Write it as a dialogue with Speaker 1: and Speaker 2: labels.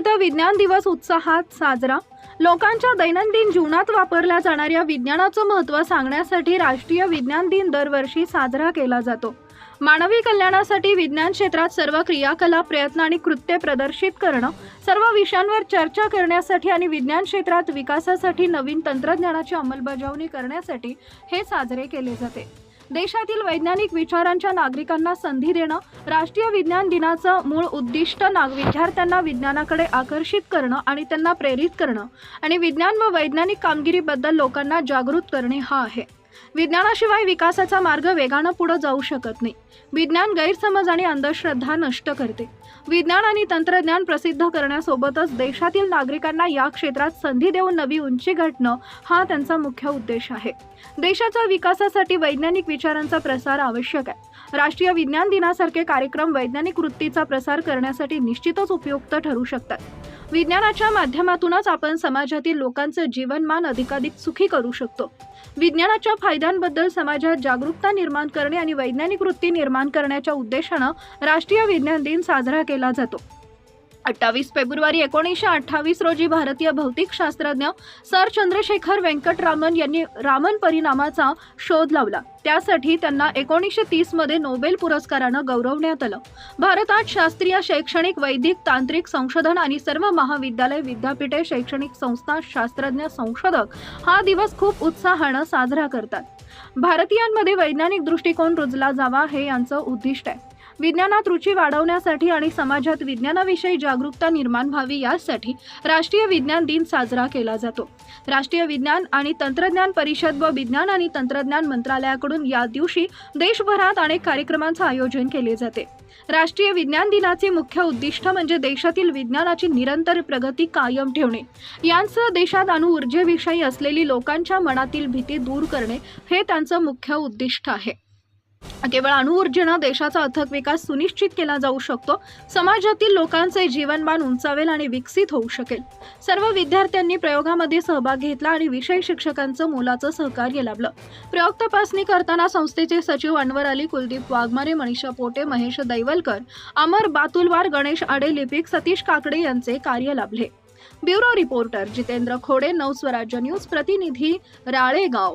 Speaker 1: इथं विज्ञान दिवस उत्साहात साजरा. लोकांच्या दैनंदिन जीवनात वापरल्या जाणाऱ्या विज्ञानाचं महत्त्व सांगण्यासाठी राष्ट्रीय विज्ञान दिन दरवर्षी साजरा केला जातो. मानवी कल्याणासाठी विज्ञान क्षेत्रात सर्व क्रियाकलाप प्रयत्न आणि कृत्य प्रदर्शित करणं सर्व विषयांवर चर्चा करण्यासाठी आणि विज्ञान क्षेत्रात विकासासाठी नवीन तंत्रज्ञानाची अंमलबजावणी करण्यासाठी हे साजरे केले जाते. देशातील वैज्ञानिक विचारांच्या नागरिकांना संधी देणं राष्ट्रीय विज्ञान दिनाचं मूळ उद्दिष्ट नाग विद्यार्थ्यांना विज्ञानाकडे आकर्षित करणं आणि त्यांना प्रेरित करणं आणि विज्ञान व वैज्ञानिक कामगिरीबद्दल लोकांना जागृत करणे हा आहे. विज्ञानाशिवाय विकासाचा मार्ग वेगानं पुढे जाऊ शकत नाही. विज्ञान गैरसमज आणि अंधश्रद्धा नष्ट करते. विज्ञान आणि तंत्रज्ञान प्रसिद्ध करण्यासोबतच देशातील नागरिकांना या क्षेत्रात संधी देऊन नवी उंची गाठणं हा त्यांचा मुख्य उद्देश आहे. देशाच्या विकासासाठी वैज्ञानिक विचारांचा प्रसार आवश्यक आहे. राष्ट्रीय विज्ञान दिनासारखे कार्यक्रम वैज्ञानिक वृत्तीचा प्रसार करण्यासाठी निश्चितच उपयुक्त ठरू शकतात. विज्ञानाच्या माध्यमातूनच आपण समाजातील लोकांचं जीवनमान अधिकाधिक सुखी करू शकतो. विज्ञानाच्या फायद्यांबद्दल समाजात जागरूकता निर्माण करणे आणि वैज्ञानिक वृत्ती निर्माण करण्याच्या उद्देशानं राष्ट्रीय विज्ञान दिन साजरा केला जातो. अठ्ठावीस फेब्रुवारी एकोणीसशे अठ्ठावीस रोजी भारतीय भौतिकशास्त्रज्ञ सर चंद्रशेखर व्यंकटरामन यांनी रामन परिणामाचा शोध लावला. त्यासाठी त्यांना एकोणीसशे तीसमध्ये नोबेल पुरस्कारानं गौरवण्यात आलं. भारतात शास्त्रीय शैक्षणिक वैदिक तांत्रिक संशोधन आणि सर्व महाविद्यालय विद्यापीठे शैक्षणिक संस्था शास्त्रज्ञ संशोधक हा दिवस खूप उत्साहानं साजरा करतात. भारतीयांमध्ये वैज्ञानिक दृष्टिकोन रुजला जावा हे यांचं उद्दिष्ट आहे. विज्ञानात रुची वाढवण्यासाठी आणि समाजात विज्ञानाविषयी जागरूकता निर्माण व्हावी यासाठी राष्ट्रीय विज्ञान दिन साजरा केला जातो. राष्ट्रीय विज्ञान आणि तंत्रज्ञान परिषद व विज्ञान आणि तंत्रज्ञान मंत्रालयाकडून या दिवशी देशभरात अनेक कार्यक्रमांचं आयोजन केले जाते. राष्ट्रीय विज्ञान दिनाचे मुख्य उद्दिष्ट म्हणजे देशातील विज्ञानाची निरंतर प्रगती कायम ठेवणे. यांसह देशात अणुऊर्जेविषयी असलेली लोकांच्या मनातील भीती दूर करणे हे त्यांचं मुख्य उद्दिष्ट आहे. केवळ अणुऊर्जेनं देशाचा अथक विकास सुनिश्चित केला जाऊ शकतो समाजातील लोकांचे जीवनमान उंचावेल आणि विकसित होऊ शकेल. सर्व विद्यार्थ्यांनी प्रयोगामध्ये सहभाग घेतला आणि विषय शिक्षकांचं मोलाचं सहकार्य लाभलं. प्रयोग तपासणी करताना संस्थेचे सचिव अनवर अली कुलदीप वाघमारे मनीषा पोटे महेश दैवलकर अमर बातुलवार गणेश आडे लिपिक सतीश काकडे यांचे कार्य लाभले. Bureau reporter Jitendra Khode Navswarajya news प्रतिनिधी Ralegaon.